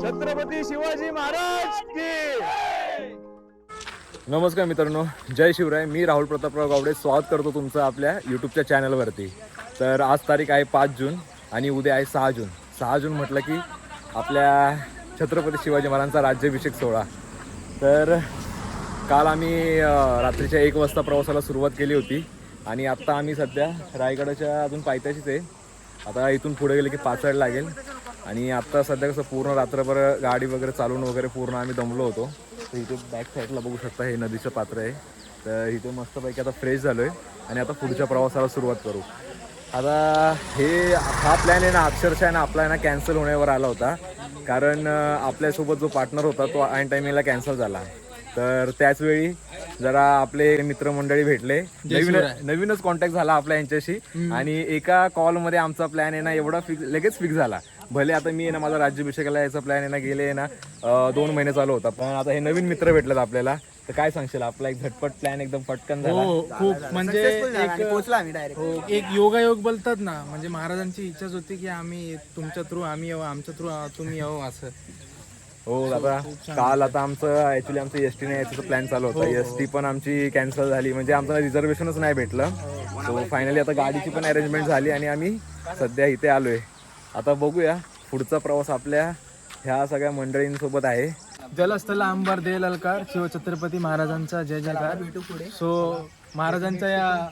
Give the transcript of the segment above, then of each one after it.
छत्रपती शिवाजी महाराज की नमस्कार मित्रांनो जय शिवराय. मी राहुल प्रतापराव गावडे स्वागत करतो तुमचं आपल्या यूट्यूबच्या चॅनलवरती तर आज तारीख आहे पाच जून आणि उद्या आहे सहा जून. सहा जून म्हटलं की आपल्या छत्रपती शिवाजी महाराजांचा राज्याभिषेक सोहळा. तर काल आम्ही रात्रीच्या एक वाजता प्रवासाला सुरुवात केली होती. आणि आत्ता आम्ही सध्या रायगडाच्या अजून पायथ्याशीच आहे. आता इथून पुढे गेले की पाचड लागेल. आणि आत्ता सध्या कसं पूर्ण रात्रभर गाडी वगैरे चालून वगैरे पूर्ण आम्ही दमलो होतो. तर इथे बॅक साईडला बघू शकता हे नदीचं पात्र आहे. तर इथे मस्तपैकी आता फ्रेश झालो आहे आणि आता पुढच्या प्रवासाला सुरुवात करू. आता हे हा प्लॅन आहे ना अक्षरशः आहे ना आपला आहे ना कॅन्सल होण्यावर आला होता. कारण आपल्यासोबत जो पार्टनर होता तो ऐन टायमिंगला कॅन्सल झाला. तर त्याचवेळी जरा आपले मित्रमंडळी भेटले. नवीन नवीनच कॉन्टॅक्ट झाला आपला यांच्याशी. आणि एका कॉलमध्ये आमचा प्लॅन आहे ना एवढा फिक्स लगेच फिक्स झाला. भले आता मी ना माझा राज्याभिषेकाला याचा प्लॅन आहे ना गेले ना दोन महिने चालू होता. पण आता हे नवीन मित्र भेटलेत आपल्याला. तर काय सांगशील आपला एक झटपट प्लॅन एकदम पटकन झाला. हो खूप. म्हणजे एक हो एक योगायोग बोलतात ना म्हणजे महाराजांची इच्छाच होती की आम्ही तुमच्या थ्रू आम्ही येऊ आमच्या थ्रू तुम्ही येऊ असं. हो आता काल आता आमचं ऍक्च्युली आमचं एस टीने यायचं प्लॅन चालू होता. एस टी पण आमची कॅन्सल झाली. म्हणजे आमचं रिझर्वेशनच नाही भेटलं. सो फायनली आता गाडीची पण अरेंजमेंट झाली आणि आम्ही सध्या इथे आलोय. आता बघूया पुढचा प्रवास आपल्या ह्या सगळ्या मंडळींसोबत आहे. जलस्थल अंबर दे ललकार शिवछत्रपती महाराजांचा जय जयकार सो महाराजांच्या या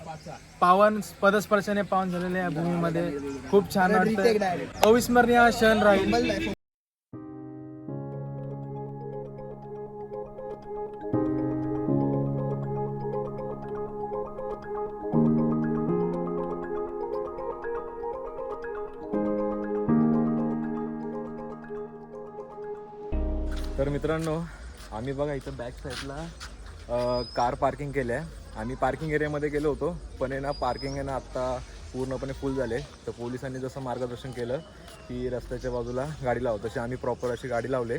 पावन पदस्पर्शाने पावन झालेल्या या भूमीमध्ये खूप छान वाटतं अविस्मरणीय हा क्षण राहील. मित्रांनो आम्ही बघा इथं बॅक साईडला कार पार्किंग केल्या. आहे आम्ही पार्किंग एरियामध्ये गेलो होतो पण आहे ना पार्किंग आहे ना आत्ता पूर्णपणे फुल झाले. तर पोलिसांनी जसं मार्गदर्शन केलं की रस्त्याच्या बाजूला गाडी लावतो तशी आम्ही प्रॉपर अशी गाडी लावले.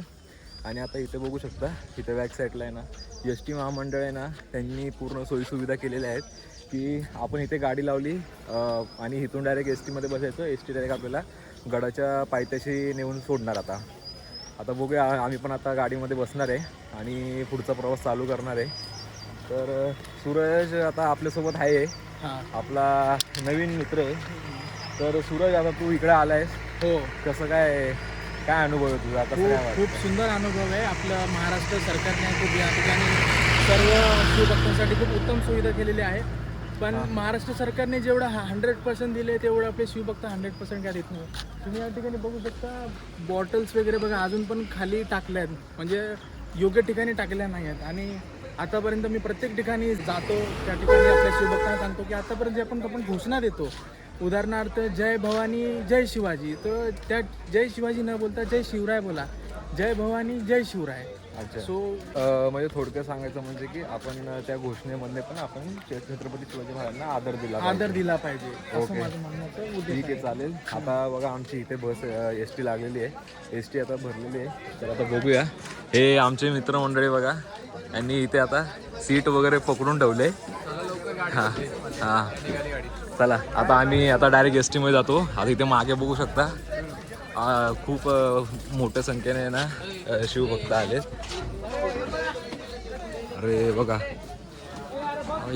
आणि आता इथे बघू शकता इथे बॅक साईडला आहे ना एस टी महामंडळ आहे ना त्यांनी पूर्ण सोयीसुविधा केलेल्या आहेत की आपण इथे गाडी लावली आणि इथून डायरेक्ट एस टीमध्ये बसायचं. एस टी डायरेक्ट आपल्याला गडाच्या पायथ्याशी नेऊन सोडणार आता. आता बघूया आम्ही पण आता गाडीमध्ये बसणार आहे आणि पुढचा प्रवास चालू करणार आहे. तर सूरज आता आपल्यासोबत आहे. हा. आपला नवीन मित्र आहे. तर सूरज आता तू इकडे आलायस. हो. कसं काय काय अनुभव आहे तुझा? कसं? खूप सुंदर अनुभव आहे. आपलं महाराष्ट्र सरकारने खूप या ठिकाणी सर्व शिवभक्तांसाठी खूप उत्तम सुविधा केलेली आहे. पण महाराष्ट्र सरकारने जेवढं हंड्रेड पर्सेंट दिले तेवढं आपले शिवभक्त हंड्रेड पर्सेंट काय देत नाही. तुम्ही या ठिकाणी बघू शकता बॉटल्स वगैरे बघा अजून पण खाली टाकल्या आहेत. म्हणजे योग्य ठिकाणी टाकल्या नाही आहेत. आणि आतापर्यंत मी प्रत्येक ठिकाणी जातो त्या ठिकाणी आपल्या शिवभक्तांना सांगतो की आतापर्यंत जे आपण आपण घोषणा देतो उदाहरणार्थ जय भवानी जय शिवाजी. तर त्या जय शिवाजी न बोलता जय शिवराय बोला. जय भवानी जय शिवराय. अच्छा. सो म्हणजे थोडक्यात सांगायचं म्हणजे की आपण त्या घोषणेमध्ये पण आपण छत्रपती शिवाजी महाराजांना आदर दिला. आदर दिला पाहिजे असं ओके. माझं ठीक आहे चालेल. आता बघा आमची इथे बस एस टी लागलेली आहे. एस टी आता भरलेली आहे. तर आता बघूया. हे आमचे मित्रमंडळी बघा यांनी इथे आता सीट वगैरे पकडून ठेवले. हां हां. चला आता आम्ही आता डायरेक्ट एस टीमध्ये जातो. आता इथे मागे बघू शकता. खूप मोठ्या संख्येने ना शिव शिवभक्त आले अरे बघा.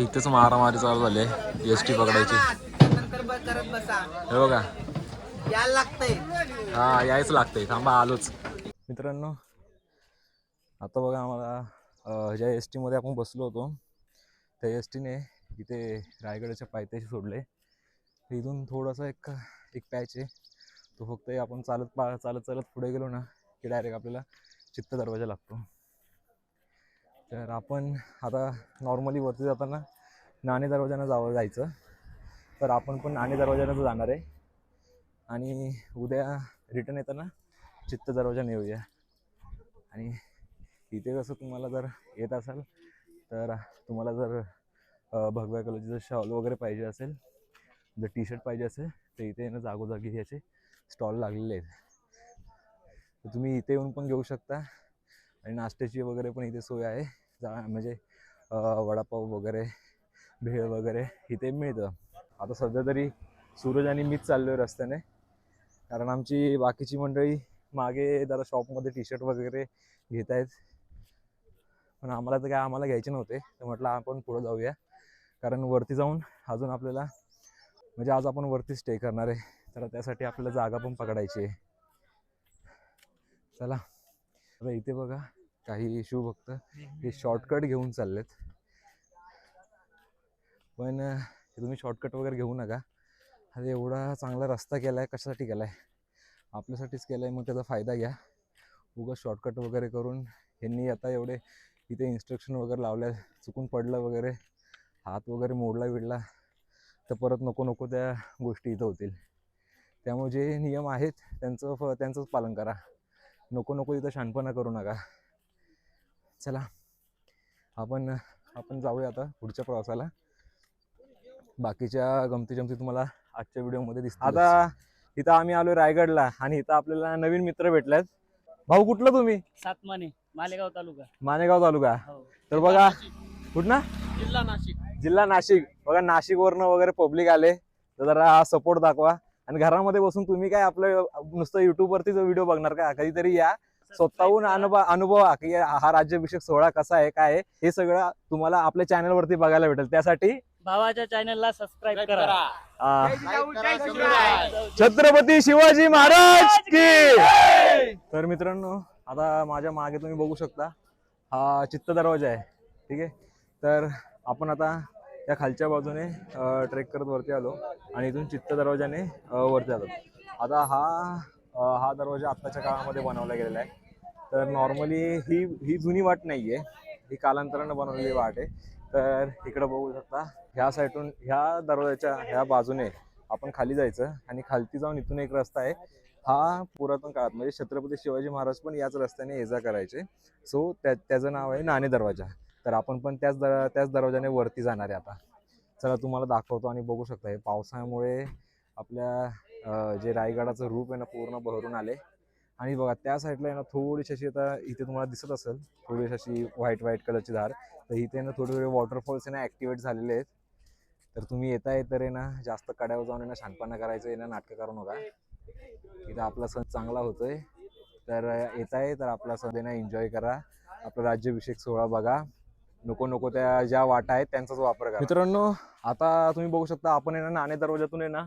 इथेच मारामारी चालू झाली. एस टी पकडायची. हे बघा. लागतंय हा यायच लागतंय. थांबा आलोच. मित्रांनो आता बघा आम्हाला ज्या एस टीमध्ये आपण बसलो होतो त्या एस टीने इथे रायगडाच्या पायथ्याशी सोडले. इथून थोडासा एक एक पॅच आहे तो फक्त आपण चालत पा चालत चालत पुढे गेलो ना की डायरेक्ट आपल्याला चित्त दरवाजा लागतो. तर आपण आता नॉर्मली वरती जाताना नाणे दरवाजानं जावं जायचं. तर आपण पण नाणे दरवाजानं जाणार आहे. आणि उद्या रिटर्न येताना चित्त दरवाजाने येऊया. आणि इथे कसं तुम्हाला जर येत असाल तर तुम्हाला जर भगव्या कलरची जर शॉल वगैरे पाहिजे असेल जर टी शर्ट पाहिजे असेल तर इथे येणं जागोजागी याचे स्टॉल लागलेले आहेत. तर तुम्ही इथे येऊन पण घेऊ शकता. आणि नाश्त्याची वगैरे पण इथे सोय आहे. जा म्हणजे वडापाव वगैरे भेळ वगैरे इथे मिळतं. आता सध्या तरी सूरज आणि मीच चाललोय रस्त्याने. कारण आमची बाकीची मंडळी मागे जरा शॉपमध्ये टी शर्ट वगैरे घेत आहेत. पण आम्हाला तर काय आम्हाला घ्यायचे नव्हते. तर म्हटलं आपण पुढं जाऊया. कारण वरती जाऊन अजून आपल्याला म्हणजे आज आपण वरती स्टे करणार आहे. तर त्यासाठी आपल्याला जागा पण पकडायची आहे. चला. आता इथे बघा काही शिवभक्त हे शॉर्टकट घेऊन चाललेत. पण हे तुम्ही शॉर्टकट वगैरे घेऊ नका. अरे एवढा चांगला रस्ता केला आहे कशासाठी केला आहे आपल्यासाठीच केला आहे मग त्याचा फायदा घ्या. उगाच शॉर्टकट वगैरे करून ह्यांनी आता एवढे इथे इन्स्ट्रक्शन वगैरे लावल्या चुकून पडलं वगैरे हात वगैरे मोडला विडला तर परत नको नको त्या गोष्टी इथं होतील. त्यामुळे जे नियम आहेत त्यांचं फ त्यांचंच पालन करा. नको नको इथं शहाणपणा करू नका. चला आपण आपण जाऊया आता पुढच्या प्रवासाला. बाकीच्या गमती जमती तुम्हाला आजच्या व्हिडिओमध्ये दिसतात आता इथं आम्ही आलोय रायगडला आणि इथं आपल्याला नवीन मित्र भेटलेत. भाऊ कुठलं तुम्ही? सातमाने मालेगाव तालुका. मानेगाव तालुका. हो. तर बघा कुठं जिल्हा नाशिक. जिल्हा नाशिक. बघा नाशिक वरनं वगैरे पब्लिक आले. तर जरा सपोर्ट दाखवा. आणि घरामध्ये बसून तुम्ही काय आपलं नुसतं युट्यूब वरतीच व्हिडिओ बघणार का कधीतरी या. स्वतःहून अनुभव अनुभवा की हा राज्याभिषेक सोहळा कसा आहे काय आहे हे सगळं तुम्हाला आपल्या चॅनल वरती बघायला भेटेल. त्यासाठी भावाच्या चॅनलला सबस्क्राईब करा. छत्रपती शिवाजी महाराज की तर मित्रांनो आता माझ्या मागे तुम्ही बघू शकता. हा चित्त दरवाजा आहे. ठीक आहे? तर आपण आता या खालच्या बाजूने ट्रेक करत वरती आलो आणि इथून चित्त दरवाजाने वरती आलो. आता हा हा दरवाजा आत्ताच्या काळामध्ये बनवला गेलेला आहे. तर नॉर्मली ही ही जुनी वाट नाही आहे ही कालांतरानं बनवलेली वाट आहे. तर इकडं बघू शकता ह्या साईडून ह्या दरवाजाच्या ह्या बाजूने आपण खाली जायचं आणि खालती जाऊन इथून एक रस्ता आहे. हा पुरातन काळात म्हणजे छत्रपती शिवाजी महाराज पण याच रस्त्याने ये जा करायचे. सो त्या त्याचं नाव आहे नाणे दरवाजा. तर आपण पण त्याच दर त्याच दरवाजाने वरती जाणार आहे आता. चला तुम्हाला दाखवतो आणि बघू शकता हे पावसामुळे आपल्या जे रायगडाचं रूप आहे ना पूर्ण बहरून आले. आणि बघा त्या साईडला आहे ना थोडीशी अशी आता इथे तुम्हाला दिसत असेल थोडीशी अशी व्हाईट व्हाईट कलरची धार. तर इथे ना थोडे थोडे वॉटरफॉल्स आहे ना ॲक्टिवेट झालेले आहेत. तर तुम्ही येता तर आहे ना जास्त कड्यावर जाऊन ना शानपणा करायचं आहे ना नाटकं करू नका. इथं आपला सण चांगला होतोय. तर येत आहे तर आपला सण ना एन्जॉय करा. आपला राज्याभिषेक सोहळा बघा. नको नको त्या ज्या वाटा आहेत त्यांचाच वापर करा. मित्रांनो आता तुम्ही बघू शकता आपण आहे ना नाणे दरवाजातून आहे ना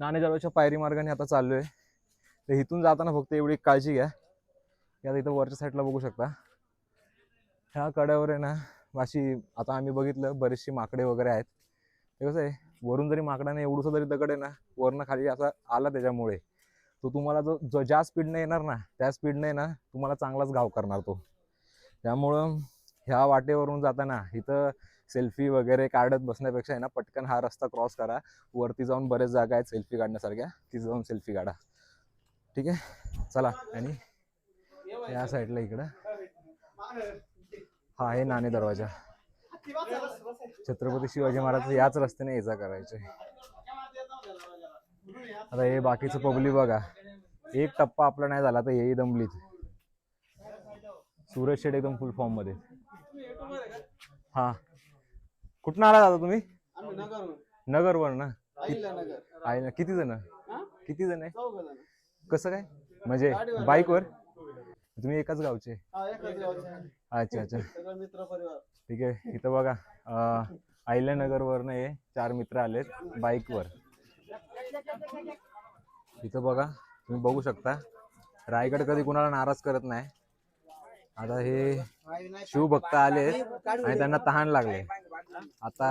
नाणे दरवाजाच्या पायरी मार्गाने आता चाललोय. तर इथून जाताना फक्त एवढी काळजी घ्या. की आता इथं वरच्या साईडला बघू शकता. ह्या कड्यावर आहे ना अशी आता आम्ही बघितलं बरेचसे माकडे वगैरे आहेत. ते कसं आहे वरून जरी माकडाने एवढंसं जरी दगड आहे ना वरनं खाली असा आला त्याच्यामुळे तो तुम्हाला जो जो ज्या स्पीडने येणार ना त्या स्पीडने ना तुम्हाला चांगलाच घाव करणार तो. त्यामुळं ह्या वाटेवरून जाताना इथं सेल्फी वगैरे काढत बसण्यापेक्षा आहे ना पटकन हा रस्ता क्रॉस करा. वरती जाऊन बरेच जागा आहेत सेल्फी काढण्यासारख्या. तिथे जाऊन सेल्फी काढा. ठीक आहे? चला. आणि या साईडला इकडं. हा आहे नाणे दरवाजा. छत्रपती शिवाजी महाराज याच रस्त्याने ये जा करायचे. आता हे बाकीचं पब्लिक बघा. एक टप्पा आपला नाही झाला तर हेही दमलीच सूरज शेड एकदम फुल फॉर्ममध्ये. हा. कुठनं आला दादा तुम्ही? नगरवर ना? आहे ना किती जण? किती जण आहे? कसं काय? म्हणजे बाईकवर? तुम्ही एकाच गावचे? अच्छा अच्छा. ठीक आहे. इथं बघा अं, अहिल्यानगरवरनं हे चार मित्र आलेत बाईकवर. इथं बघा तुम्ही बघू शकता. रायगड कधी कुणाला नाराज करत नाही. आता हे शिवभक्त आले आणि त्यांना तहान लागले. आता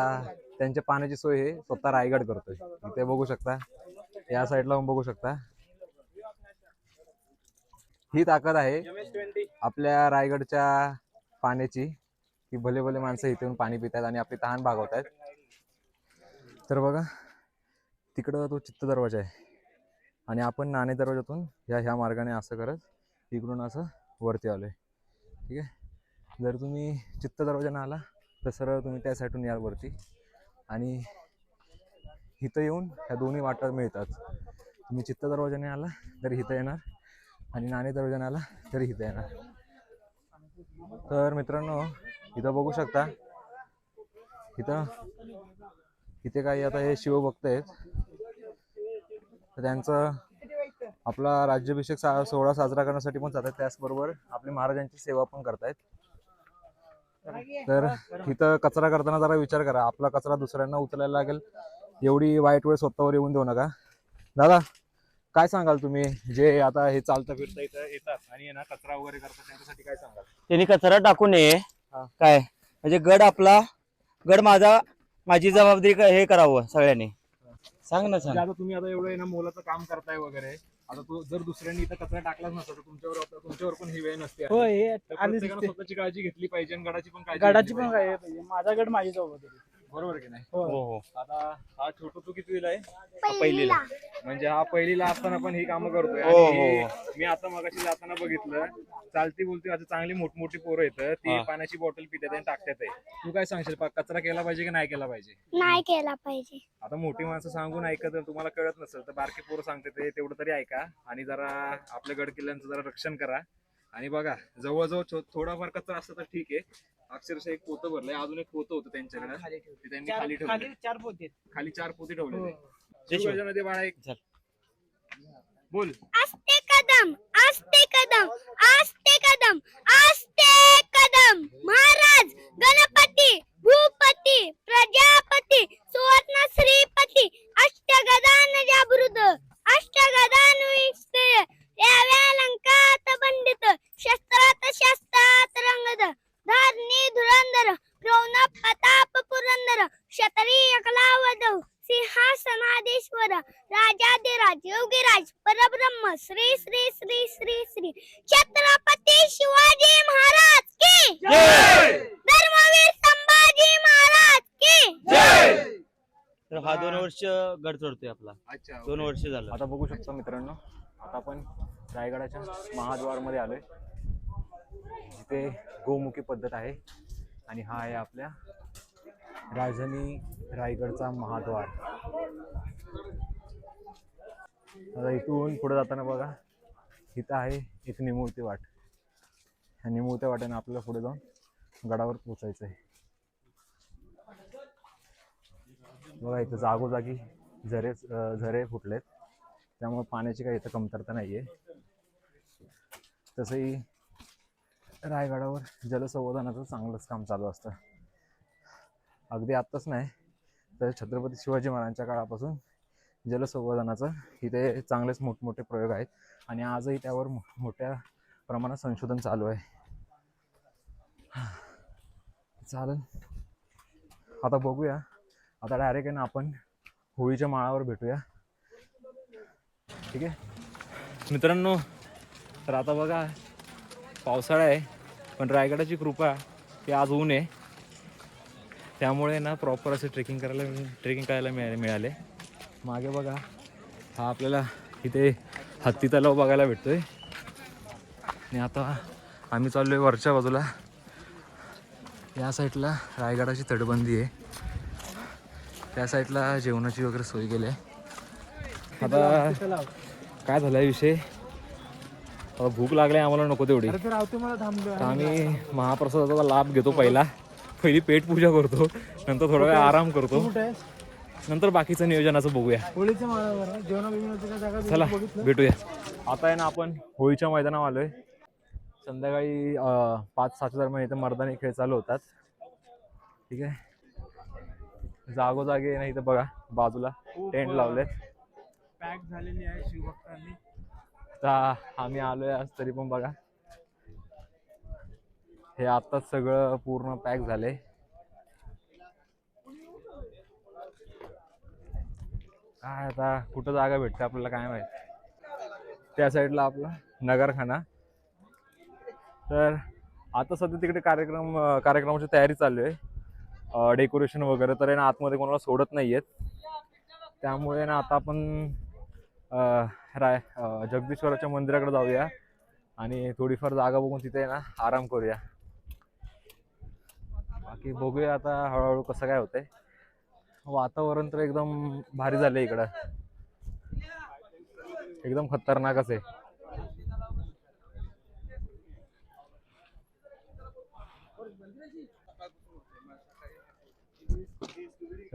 त्यांच्या पाण्याची सोय हे स्वतः रायगड करतोय. इथे बघू शकता. या साईडला बघू शकता. ही ताकद आहे आपल्या रायगडच्या पाण्याची की भले भले माणसं इथे येऊन पाणी पितात आणि आपली तहान भागवतात. तर बघा तिकडं तो चित्त दरवाजा आहे. आणि आपण नाणे दरवाजातून ह्या ह्या मार्गाने असं करत इकडून असं वरती आलोय. ठीक आहे? जर तुम्ही चित्त दरवाजाने आला तर सरळ तुम्ही त्या साईडून याल वरती. आणि इथं येऊन ह्या दोन्ही वाटा मिळतात. तुम्ही चित्त दरवाजाने आला तरी इथं येणार. आणि नाणे दरवाजाने आला तरी इथं येणार. तर मित्रांनो इथं बघू शकता. इथं इथे काही आता हे शिवभक्त आहेत. तर त्यांचं आपला राज्याभिषेक सा सोहळा साजरा करण्यासाठी पण जातात. त्याचबरोबर आपले महाराजांची सेवा पण करतायत. तर इथं कचरा करताना जरा विचार करा. आपला कचरा दुसऱ्यांना उचलायला लागेल. एवढी वाईट वेळ स्वतःवर येऊन देऊ नका. दादा काय सांगाल तुम्ही? जे आता हे चालतं फिरता इथं येतात आणि ना कचरा वगैरे करतात त्यांच्यासाठी काय सांगाल? त्यांनी कचरा टाकू नये. काय? म्हणजे गड आपला गड माझा माझी जबाबदारी हे करावं सगळ्यांनी. सांग ना म्हणजे सांग आता तुम्ही आता एवढं ना मोलाचं काम करताय वगैरे. आता तो जर दुसऱ्यांनी इथं कचरा टाकलाच नसता तर तुमच्यावर तुमच्यावर पण ही वेळ नसते हो हे तर आधीच प्रत्येकानं ते- स्वतःची काळजी घेतली पाहिजे आणि गडाची पण काळजी गडाची घेतली पण पाहिजे. काय पाहिजे माझा गड माझी जबाबदारी बरोबर की नाही? हो. हो आता हा छोटू तू कितवीला आहे पहिलीला. म्हणजे हा पहिलीला असताना पण ही कामं करतोय. हो, आणि हो. मी आता मगाशी जाताना बघितलं चालती बोलती आता चांगली मोठमोठी पोरं येतं ती हा. पाण्याची बॉटल पितात आणि टाकतात आहे. तू काय सांगशील पा- कचरा केला पाहिजे की नाही केला पाहिजे? नाही केला पाहिजे. आता मोठी माणसं सांगून ऐकत जर तुम्हाला कळत नसेल तर बारके पोरं सांगते ते तेवढं तरी ऐका. आणि जरा आपल्या गड किल्ल्यांचं जरा रक्षण करा. आणि बघा जवळजवळ थोडाफार कचरा असतं तर ठीक आहे. अक्षरशः एक पोतं भरलंय. अजून एक पोतं होतं त्यांच्याकडे. ते त्यांनी खाली ठेवलं चार पोते खाली चार पोते ठेवले हो. शिवगर्जनामध्ये बाळा एक. बोल. आस्ते कदम आस्ते कदम आस्ते कदम आस्ते कदम. महाराज गणपती भूपती प्रजापती अच्छा दोन वर्ष झालं. आता बघू शकता मित्रांनो आता आपण रायगडाच्या महाद्वारमध्ये आलोय. जिथे गोमुखी पद्धत आहे आणि हा आहे आपल्या राजधानी रायगडचा महाद्वार. आता इथून पुढे जाताना बघा इथं आहे एक निमुळती वाट. ह्या निमुळत्या वाट्याने आपल्याला पुढे जाऊन गडावर पोचायचं आहे बघा इथं जागोजागी झरे झरे फुटलेत. त्यामुळे पाण्याची काही इथं कमतरता नाही आहे तसंही रायगडावर जलसंवर्धनाचं चांगलंच काम चालू असतं. अगदी आत्ताच नाही तर छत्रपती शिवाजी महाराजांच्या काळापासून जलसंवर्धनाचं इथे चांगलेच मोठमोठे प्रयोग आहेत. आणि आजही त्यावर मो- मोठ्या प्रमाणात संशोधन चालू आहे. चालेल. आता बघूया. आता डायरेक्ट आहे ना आपण होळीच्या माळावर भेटूया. ठीक आहे? मित्रांनो तर आता बघा पावसाळा आहे पण रायगडाची कृपा की आज ऊन आहे. त्यामुळे ना प्रॉपर असे ट्रेकिंग करायला ट्रेकिंग करायला मिळाले मिळाले. मागे बघा हा आपल्याला इथे हत्ती तलाव बघायला भेटतो आहे आणि आता आम्ही चाललो आहे वरच्या बाजूला. या साईडला रायगडाची तटबंदी आहे. त्या साईडला जेवणाची वगैरे सोय केली आहे. आता काय झालाय विषय? आता भूक लागली आम्हाला नको तेवढी. अरे तर राहतो मला थांबलो तर आम्ही महाप्रसादाचा लाभ घेतो पहिला. पहिली पेट पूजा करतो नंतर थोडा वेळ आराम करतो. नंतर बाकीचं नियोजनाचं बघूया. होळीच्या माळावर जेवणा बिवणाचं काय जागा चला बघितलं? भेटूया. आता आहे ना आपण होळीच्या मैदानावर आलोय. संध्याकाळी पाच सातच्या दरम्यान इथं मर्दानी खेळ चालू होतात. ठीक आहे? जागोजागी आहे ना इथं बघा बाजूला टेंट लावलेत. पॅक झालेली आहे शिवभक्तांनी. आता आम्ही आलोय आज तरी पण बघा. हे आताच सगळं पूर्ण पॅक झाले काय आता कुठं जागा भेटते आपल्याला काय माहीत? त्या साईडला आपला नगरखाना. तर आता सध्या तिकडे कार्यक्रम कार्यक्रमाची तयारी चालू आहे. डेकोरेशन वगैरे तर आहे ना आतमध्ये कोणाला सोडत नाही आहेत त्यामुळे ना आता आपण राय जगदीश्वराच्या मंदिराकडे जाऊया. आणि थोडीफार जागा बघून तिथे ना आराम करूया. बाकी बघूया आता हळूहळू कसं काय होतंय. वातावरण तर एकदम भारी झालं इकडं. एकदम खतरनाकच आहे.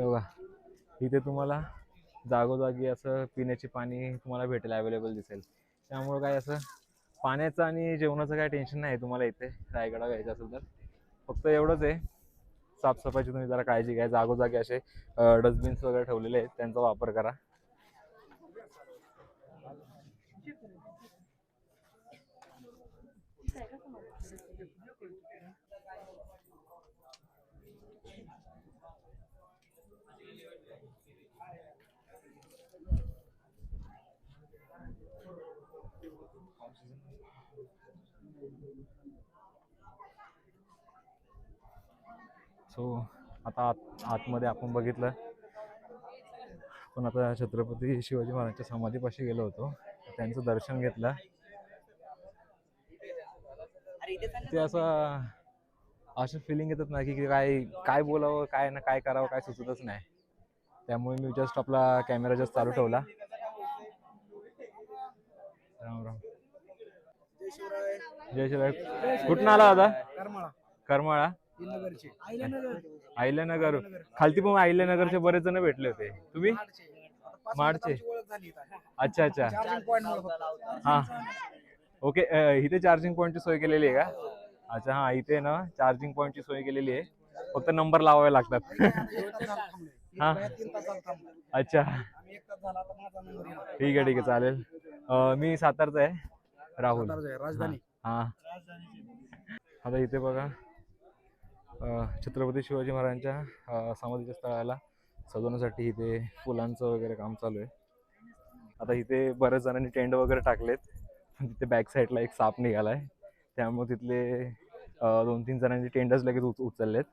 बघा इथे तुम्हाला जागोजागी असं पिण्याचे पाणी तुम्हाला भेटेल अवेलेबल दिसेल. त्यामुळं काय असं पाण्याचं आणि जेवणाचं काय टेन्शन नाही तुम्हाला इथे रायगडा घ्यायचं असेल तर. फक्त एवढंच आहे साफसफाईची तुम्ही जरा काळजी घ्या. जागोजागी असे डस्टबिन्स वगैरे ठेवलेले आहेत त्यांचा वापर करा. सो आता आत आतमध्ये आपण बघितलं. पण आता छत्रपती शिवाजी महाराजांच्या समाधीपाशी गेलो होतो. त्यांचं दर्शन घेतलं. ते असं असं फिलिंग येतात ना की काय काय बोलावं काय ना काय करावं काय सुचतच नाही. त्यामुळे मी जस्ट आपला कॅमेरा जस्ट चालू ठेवला. राम राम. जय शिवराय कुठून आला दादा? करमाळा. आयल्यानगर खालती पण आयल्यानगरचे बरेच जण भेटले होते. तुम्ही? माडचे. अच्छा अच्छा. हा. ओके इथे चार्जिंग पॉईंटची सोय केलेली आहे का? अच्छा हा इथे ना चार्जिंग पॉईंटची सोय केलेली आहे. फक्त नंबर लावावे लागतात. हा. अच्छा. ठीक आहे ठीक आहे चालेल. अं, मी सातारचा आहे. राहुल. राजधानी. हा. आता इथे बघा छत्रपती शिवाजी महाराजांच्या समाधीच्या स्थळाला सजवण्यासाठी इथे फुलांचं वगैरे काम चालू आहे. आता इथे बऱ्याच जणांनी टेंट वगैरे टाकलेत. तिथे बॅक साईडला एक साप निघालाय. त्यामुळे तिथले दोन तीन जणांनी टेंटच लगेच उच उचललेत.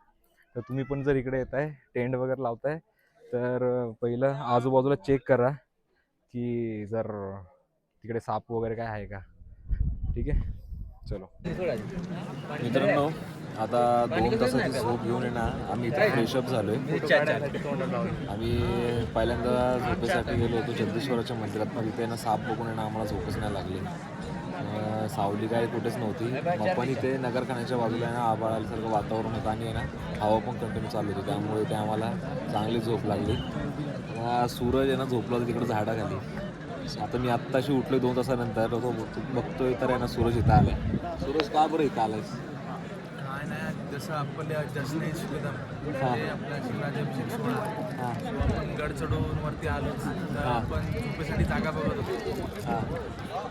तर तुम्ही पण जर इकडे येताय टेंट वगैरे लावताय तर पहिलं आजूबाजूला चेक करा की जर तिकडे साप वगैरे काय आहे का? ठीक आहे? चलो. मित्रांनो आता दोन तासाची झोप घेऊन येणार आम्ही इथे फ्रेशअप झालोय. आम्ही पहिल्यांदा झोपेसाठी गेलो होतो जगदीश्वराच्या मंदिरात मग इथे ना साप बघून येणं आम्हाला झोपच नाही लागली. सावली काय कुठेच नव्हती. मग पण इथे नगरखान्याच्या बाजूला आहे ना आभाळ आल्यासारखं वातावरण होतं आणि ना हवा पण कंटिन्यू चालू होती. त्यामुळे इथे आम्हाला चांगली झोप लागली. सूरज आहे ना झोपला तिकडे झाडाखाली. आता मी आत्ताशी उठलोय दोन तासानंतर बघतोय तर आहे ना सूरज इथं आलाय. सूरज का बरं इथं आलायस काय नाही जसं आपल्या हा. आपला शिवराजाभिषेक सोहळा. आपण गड चढून वरती आलो तर. आपण झोपेसाठी जागा बघत होतो.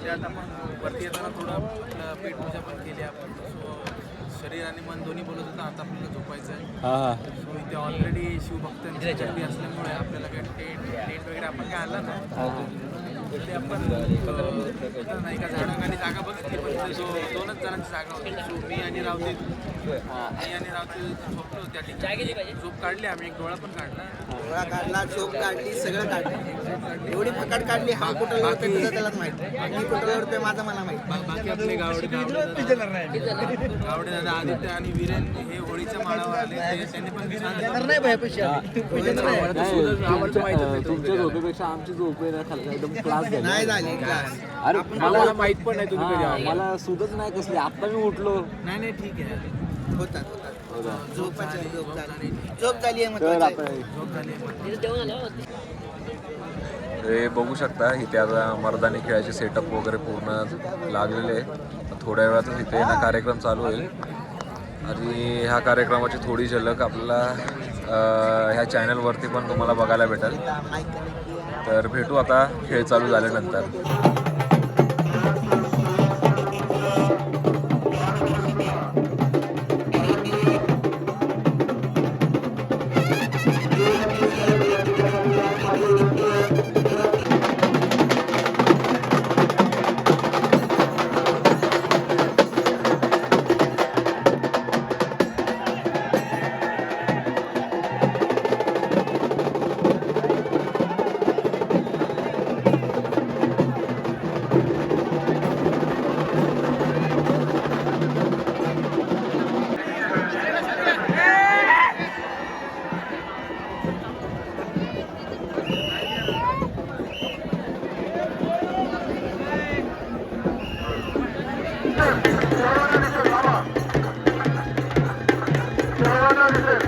त्यात आपण वरती येताना थोडं आपलं पेटपूजा पण केली आपण. शरीर आणि मन दोन्ही बोलत होतं आता आपल्याला झोपायचं आहे सो इथे ऑलरेडी शिवभक्तांची गर्दी असल्यामुळे आपल्याला काही टेंट टेंट वगैरे आपण काय आला नाही. ते आपण अं, नाही का झाडाखाली जागा बघितली पण जो दोनच जणांची जागा होती. मी आणि रावते मी आणि रावते झोपलो त्या ठिकाणी. झोप काढली आम्ही एक डोळा पण काढला. डोळा काढला झोप काढली सगळं काढलं. एवढी फकड काढली हा कुठं लढतोय तुझं त्यालाच माहीत मी कुठं लढतोय माझं मला माहीत बा- बाकी आपले गावडे गावडे दादा. गावडे दादा आदित्य आणि वीरेन हे होळीच्या माळावर आले ते- त्यांनी पण छान तुमच्या झोपेपेक्षा आमची झोप आहे ना खाली. एकदम क्लास झाली. नाही अरे मला माहीत पण नाही तुम्ही मला सुधच नाही कसली. आता मी उठलो. नाही नाही ठीक आहे. होतात. होतात झोपाची झोप झाली. झोप झाली आहे तर महत्वाची. आता हे बघू शकता इथे आता मर्दानी खेळाचे सेटअप वगैरे पूर्ण लागलेले आहे थोड्या वेळातच इथे ना कार्यक्रम चालू होईल. आणि ह्या कार्यक्रमाची थोडी झलक आपल्याला अं, ह्या चॅनलवरती पण तुम्हाला बघायला भेटेल. तर भेटू आता खेळ चालू झाल्यानंतर. করেছেন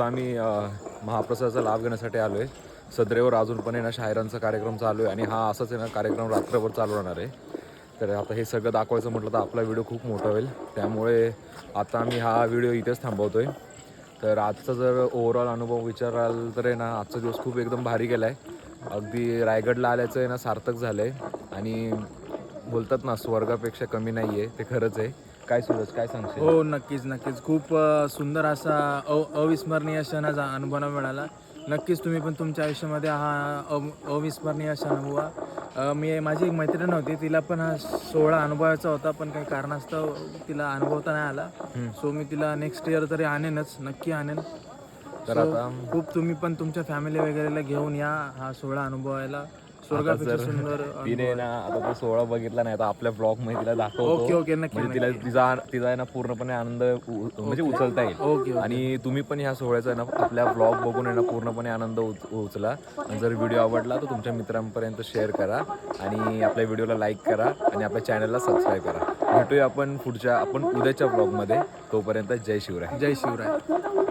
आत्ता आता आम्ही महाप्रसादाचा लाभ घेण्यासाठी आलो आहे सदरेवर अजून पण आहे ना शायरांचा कार्यक्रम चालू आहे आणि हा असाच आहे ना कार्यक्रम रात्रभर चालू राहणार आहे. तर आता हे सगळं दाखवायचं म्हटलं तर आपला व्हिडिओ खूप मोठा होईल. त्यामुळे आता आम्ही हा व्हिडिओ इथेच थांबवतो आहे तर आजचा जर ओव्हरऑल अनुभव विचाराल तर आहे ना आजचा दिवस खूप एकदम भारी गेला आहे अगदी रायगडला आल्याचं आहे ना सार्थक झालं आहे आणि बोलतात ना स्वर्गापेक्षा कमी नाही आहे ते खरंच आहे. काय सूरज काय सांगशील? हो नक्कीच नक्कीच. खूप अ, सुंदर असा अ अविस्मरणीय क्षण आज अनुभव मिळाला. नक्कीच तुम्ही पण तुमच्या आयुष्यामध्ये हा अव- अविस्मरणीय क्षण अनुभवा. अ, मी माझी एक मैत्रीण होती तिला पण हा सोहळा अनुभवायचा होता पण काही कारणास्तव तिला अनुभवता नाही आला. सो मी तिला नेक्स्ट इयर तरी आणेनच नक्की आणेन. तर So, आता- खूप तुम्ही पण तुमच्या फॅमिली वगैरेला घेऊन या हा सोहळा अनुभवायला. जर तिने ना आता तो सोहळा बघितला नाही आता आपल्या ब्लॉगमध्ये तिला दाखवतो. ओके, ओके, नक्की, म्हणजे तिला तिचा तिचा आहे ना पूर्णपणे आनंद उ- म्हणजे उचलता येईल. ओके. आणि तुम्ही पण ह्या सोहळ्याचा आहे ना आपल्या ब्लॉग बघून आहे ना पूर्णपणे आनंद उच- उचला. आणि जर व्हिडिओ आवडला तर तुमच्या मित्रांपर्यंत शेअर करा. आणि आपल्या व्हिडिओला लाईक करा. आणि आपल्या चॅनलला सबस्क्राईब करा. भेटूया आपण पुढच्या आपण उद्याच्या ब्लॉगमध्ये तोपर्यंत जय शिवराय. जय शिवराय.